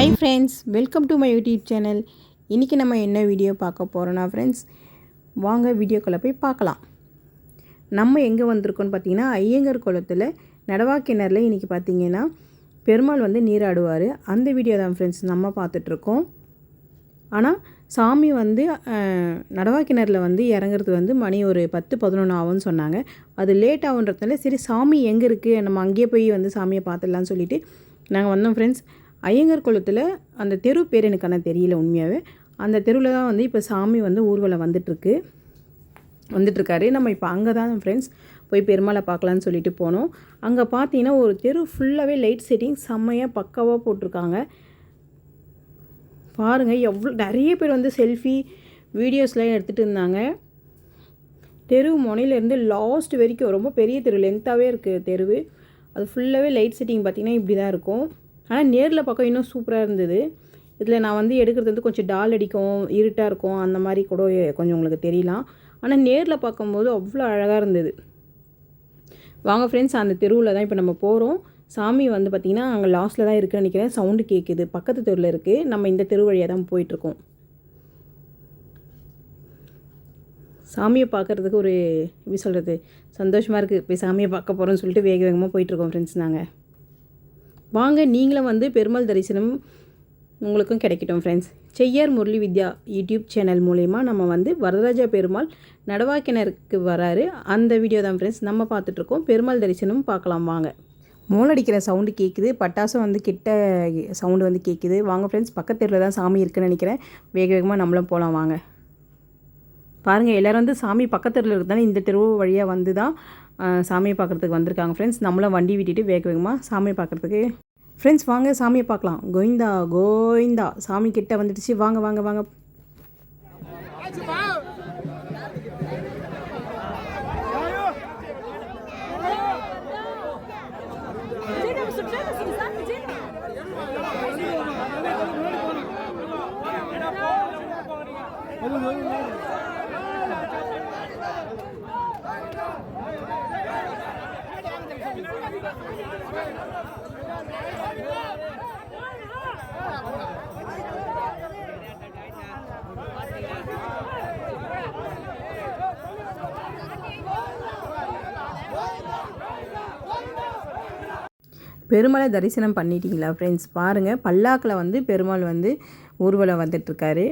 Hi friends welcome to my YouTube channel இன்றைக்கி நம்ம என்ன வீடியோ பார்க்க போகிறோன்னா ஃப்ரெண்ட்ஸ் வாங்க வீடியோக்குள்ளே போய் பார்க்கலாம். நம்ம எங்கே வந்திருக்கோம்னு பார்த்தீங்கன்னா ஐயங்கர் குளத்தில் நடவா கிணறுல இன்றைக்கி பார்த்தீங்கன்னா பெருமாள் வந்து நீராடுவார். அந்த வீடியோ தான் ஃப்ரெண்ட்ஸ் நம்ம பார்த்துட்ருக்கோம் ஆனால் சாமி வந்து அஹ், நடவா கிணறுல வந்து இறங்குறது வந்து மணி ஒரு பத்து பதினொன்று ஆகும்னு சொன்னாங்க. அது லேட் ஆகுன்றதுனால சரி சாமி எங்கே இருக்குது நம்ம அங்கேயே போய் வந்து சாமியை பார்த்துடலான்னு சொல்லிவிட்டு நாங்கள் வந்தோம் ஃப்ரெண்ட்ஸ் ஐயங்கர் குளத்தில் அந்த தெரு பேர் எனக்கு ஆனால் தெரியல உண்மையாகவே அந்த தெருவில் தான் வந்து இப்போ சாமி வந்து ஊர்வலம் வந்துட்டுருக்கு. வந்துட்டுருக்காரு. நம்ம இப்போ அங்கே தான் ஃப்ரெண்ட்ஸ் போய் பெருமாளை பார்க்கலான்னு சொல்லிட்டு போனோம். அங்கே பார்த்தீங்கன்னா ஒரு தெரு ஃபுல்லாகவே லைட் செட்டிங் செம்மையாக பக்காவாக போட்டிருக்காங்க. பாருங்கள் எவ்வளோ நிறைய பேர் வந்து செல்ஃபி வீடியோஸ்லாம் எடுத்துகிட்டு இருந்தாங்க. தெரு முனையிலேருந்து லாஸ்ட் வரைக்கும் ரொம்ப பெரிய தெரு லென்த்தாகவே இருக்குது தெருவு. அது ஃபுல்லாகவே லைட் செட்டிங் பார்த்திங்கன்னா இப்படி தான் இருக்கும். ஆனால் நேரில் பார்க்க இன்னும் சூப்பராக இருந்தது. இதில் நான் வந்து எடுக்கிறது வந்து கொஞ்சம் டால் அடிக்கும் இருட்டாக இருக்கும் அந்த மாதிரி கூட கொஞ்சம் உங்களுக்கு தெரியலாம். ஆனால் நேரில் பார்க்கும்போது அவ்வளோ அழகாக இருந்தது. வாங்க ஃப்ரெண்ட்ஸ் அந்த தெருவில் தான் இப்போ நம்ம போகிறோம் சாமி வந்து பார்த்திங்கன்னா அங்கே லாஸ்ட்டில் தான் இருக்குன்னு நினைக்கிறேன். சவுண்டு கேட்குது பக்கத்து தெருவில் இருக்குது நம்ம இந்த தெரு வழியாக தான் போயிட்டுருக்கோம் சாமியை பார்க்குறதுக்கு ஒரு எப்படி சொல்கிறது சந்தோஷமாக இருக்குது போய் சாமியை பார்க்க போகிறோம்னு சொல்லிட்டு வேக வேகமாக போயிட்டுருக்கோம் ஃப்ரெண்ட்ஸ் நாங்கள் வாங்க நீங்களும் வந்து பெருமாள் தரிசனம் உங்களுக்கும் கிடைக்கட்டும் friends Cheyyar Murali Vidya YouTube channel மூலயமா நம்ம வந்து வரதராஜா பெருமாள் நடவாக்கிணருக்கு வராரு. அந்த வீடியோ தான் ஃப்ரெண்ட்ஸ் நம்ம பார்த்துட்ருக்கோம். பெருமாள் தரிசனம் பார்க்கலாம் வாங்க. மோளடிக்கிற சவுண்டு கேட்குது பட்டாசம் வந்து கிட்ட சவுண்டு வந்து கேட்குது வாங்க ஃப்ரெண்ட்ஸ் பக்கத்தில் தான் சாமி இருக்குன்னு நினைக்கிறேன். வேக வேகமாக நம்மளும் போகலாம் வாங்க. பாருங்கள் எல்லோரும் வந்து சாமி பக்கத்தில் இருக்கிறதால இந்த தெருவு வழியாக வந்து தான் சாமியை பார்க்குறதுக்கு வந்திருக்காங்க ஃப்ரெண்ட்ஸ் நம்மளும் வண்டி விட்டுட்டு வேக வேகமாக சாமியை பார்க்குறதுக்கு ஃப்ரெண்ட்ஸ் வாங்க சாமியை பார்க்கலாம் கோவிந்தா கோவிந்தா சாமி கிட்ட வந்துடுச்சு வாங்க வாங்க வாங்க பெருமாளை தரிசனம் பண்ணிட்டீங்களா ஃப்ரெண்ட்ஸ் பாருங்கள் பல்லாக்கில் வந்து பெருமாள் வந்து ஊர்வலம் வந்துட்டுருக்காரு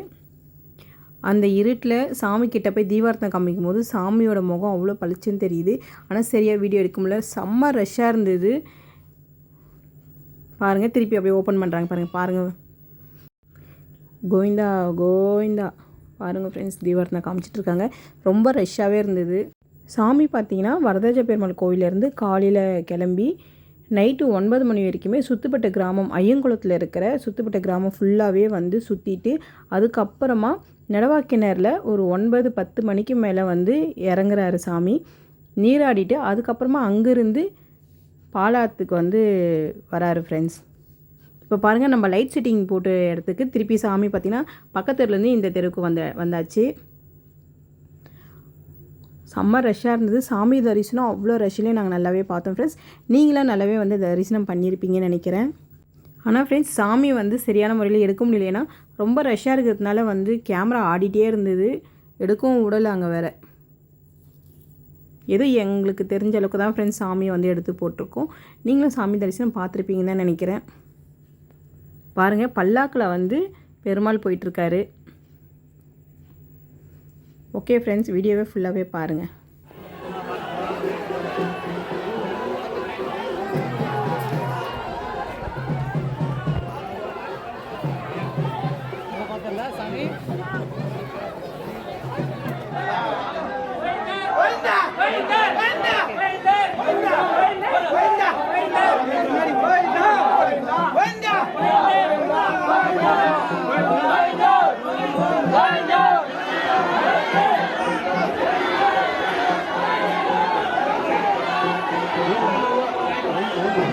அந்த இருட்டில் சாமி கிட்ட போய் தீபார்த்தனை காமிக்கும் போது சாமியோட முகம் அவ்வளோ பளிச்சுன்னு தெரியுது. ஆனால் சரியாக வீடியோ எடுக்க முடியல. செம்ம ரஷ்ஷாக இருந்தது. பாருங்கள் திருப்பி அப்படியே ஓப்பன் பண்ணுறாங்க பாருங்கள் பாருங்கள் கோவிந்தா கோவிந்தா. பாருங்கள் ஃப்ரெண்ட்ஸ் தீபார்த்தனை காமிச்சிட்டு இருக்காங்க. ரொம்ப ரஷ்ஷாகவே இருந்தது. சாமி பார்த்தீங்கன்னா வரதராஜ பெருமாள் கோவிலேருந்து காலையில் கிளம்பி நைட்டு ஒன்பது மணி வரைக்குமே சுத்துப்பட்ட கிராமம் ஐயங்குளத்தில் இருக்கிற சுத்துப்பட்ட கிராமம் ஃபுல்லாகவே வந்து சுற்றிட்டு அதுக்கப்புறமா நெடவாக்கிணறில் ஒரு ஒன்பது பத்து மணிக்கு மேலே வந்து இறங்குறாரு சாமி. நீராடிட்டு அதுக்கப்புறமா அங்கேருந்து பாலாத்துக்கு வந்து வராரு ஃப்ரெண்ட்ஸ் இப்போ பாருங்கள் நம்ம லைட் செட்டிங் போட்டு இடத்துக்கு திருப்பி சாமி பார்த்திங்கன்னா பக்கத்துலேருந்து இந்த தெருவுக்கு வந்த வந்தாச்சு. செம்ம ரஷ்ஷாக இருந்தது. சாமி தரிசனம் அவ்வளோ ரஷ்லேயே நாங்கள் நல்லாவே பார்த்தோம் ஃப்ரெண்ட்ஸ் நீங்களும் நல்லாவே வந்து தரிசனம் பண்ணியிருப்பீங்கன்னு நினைக்கிறேன். ஆனால் ஃப்ரெண்ட்ஸ் சாமி வந்து சரியான முறையில் எடுக்க முடியலன்னா ரொம்ப ரஷ்ஷாக இருக்கிறதுனால வந்து கேமரா ஆடிட்டே இருந்தது. எடுக்கவும் விடலை அங்கே வேறு. ஏதோ எங்களுக்கு தெரிஞ்ச அளவுக்கு தான் ஃப்ரெண்ட்ஸ் சாமியை வந்து எடுத்து போட்டிருக்கோம். நீங்களும் சாமி தரிசனம் பார்த்துருப்பீங்கன்னு தான் நினைக்கிறேன். பாருங்கள் பல்லாக்கில் வந்து பெருமாள் போயிட்டுருக்காரு. ஓகே ஃப்ரெண்ட்ஸ் வீடியோவே ஃபுல்லாகவே பாருங்கள் Oh.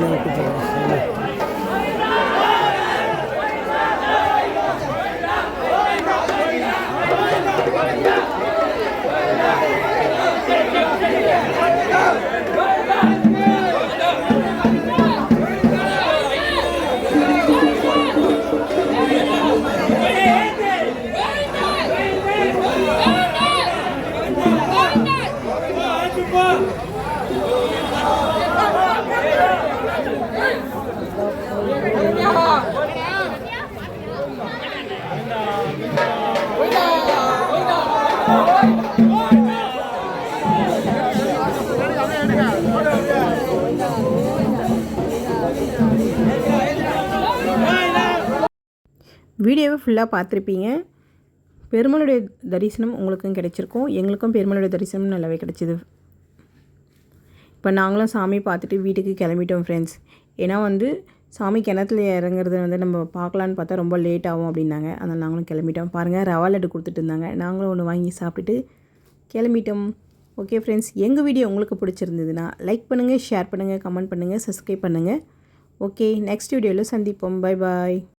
のことですね。Come on! வீடியோவை ஃபுல்லாக பார்த்துருப்பீங்க. பெருமாளுடைய தரிசனம் உங்களுக்கும் கிடைச்சிருக்கும். எங்களுக்கும் பெருமாளுடைய தரிசனம் நல்லாவே கிடைச்சிது. இப்போ நாங்களும் சாமி பார்த்துட்டு வீட்டுக்கு கிளம்பிட்டோம் ஃப்ரெண்ட்ஸ் ஏன்னா வந்து சாமி கிணத்துல இறங்குறது வந்து நம்ம பார்க்கலான்னு பார்த்தா ரொம்ப லேட் ஆகும் அப்படின்னாங்க. அதனால் நாங்களும் கிளம்பிட்டோம். பாருங்கள் ரவா லட்டு கொடுத்துட்டு இருந்தாங்க. நாங்களும் ஒன்று வாங்கி சாப்பிட்டுட்டு கிளம்பிட்டோம். ஓகே ஃப்ரெண்ட்ஸ் எங்கள் வீடியோ உங்களுக்கு பிடிச்சிருந்ததுன்னா லைக் பண்ணுங்கள் ஷேர் பண்ணுங்கள் கமெண்ட் பண்ணுங்கள் சப்ஸ்கிரைப் பண்ணுங்கள் ஓகே நெக்ஸ்ட் வீடியோவில் சந்திப்போம். Bye bye